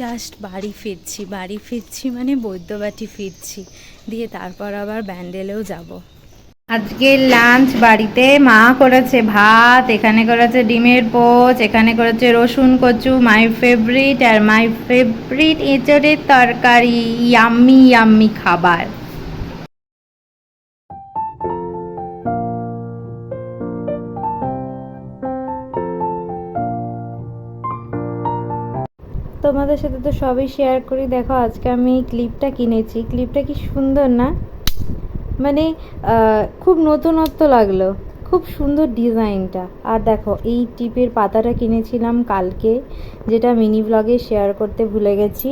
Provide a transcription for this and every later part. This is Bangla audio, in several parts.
জাস্ট বাড়ি ফিরছি বাড়ি ফিরছি মানে বৈদ্যবাটি ফিরছি, দিয়ে তারপর আবার ব্যান্ডেলেও যাব। আজকে লাঞ্চ বাড়িতে মা করেছে ভাত, এখানে করেছে ডিমের পোচ, এখানে করেছে রসুন, কচু my favourite R my favourite এঁচড়ের তরকারি ইয়াম্মি ইয়াম্মি খাবার। তোমাদের সাথে তো সবই শেয়ার করি। দেখো, আজকে আমি ক্লিপটা কিনেছি। ক্লিপটা কি সুন্দর না? মানে খুব নতুনত্ব লাগল। খুব সুন্দর ডিজাইনটা। আর দেখো, এই টিপের পাতাটা কিনেছিলাম কালকে, যেটা মিনি ব্লগে শেয়ার করতে ভুলে গেছি।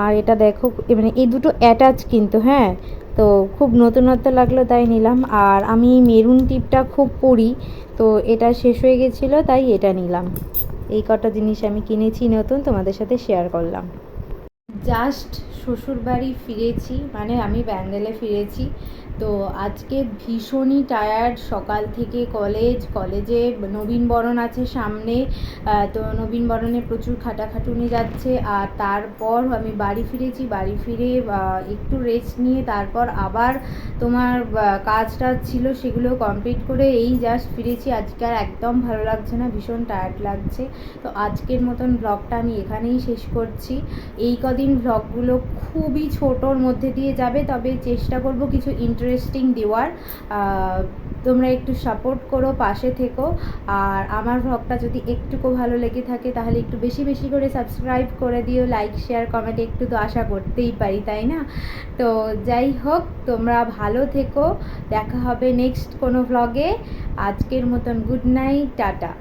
আর এটা দেখো মানে এই দুটো অ্যাটাচ কিন্তু হ্যাঁ? তো খুব নতুনত্ব লাগল, তাই নিলাম। আর আমি মেরুন টিপটা খুব পরি। তো এটা শেষ হয়ে গেছিল, তাই এটা নিলাম। এই কটা জিনিস আমি কিনেছি নতুন তোমাদের সাথে শেয়ার করলাম। জাস্ট শ্বশুরবাড়ি ফিরেছি মানে আমি ব্যান্ডেলে ফিরেছি। তো আজকে ভীষণই টায়ার্ড সকাল থেকে কলেজ কলেজে নবীনবরণ আছে সামনে তো নবীনবরণে প্রচুর খাটাখাটুনি যাচ্ছে আর তারপর আমি বাড়ি ফিরেছি বাড়ি ফিরে একটু রেস্ট নিয়ে তারপর আবার তোমার আহ, কাজ টাজ ছিল সেগুলো কমপ্লিট করে এই জাস্ট ফিরেছি। আজকে আর একদম ভালো লাগছে না ভীষণ টায়ার্ড লাগছে। তো আজকের মতন ব্লগটা আমি এখানেই শেষ করছি। এই কদিন ব্লগগুলো খুবই ছোটোর মধ্যে দিয়ে যাবে, তবে চেষ্টা করব কিছু ইন্টারেস্টিং দেওয়ার। তোমরা একটু সাপোর্ট করো, পাশে থেকো। আর আমার ভ্লগটা যদি একটুকু ভালো লেগে থাকে, তাহলে একটু বেশি বেশি করে সাবস্ক্রাইব করে দিও লাইক শেয়ার কমেন্ট একটু তো আশা করতেই পারি, তাই না? তো যাই হোক, তোমরা ভালো থেকো, দেখা হবে নেক্সট কোনো ভ্লগে আজকের মতন গুড নাইট টাটা।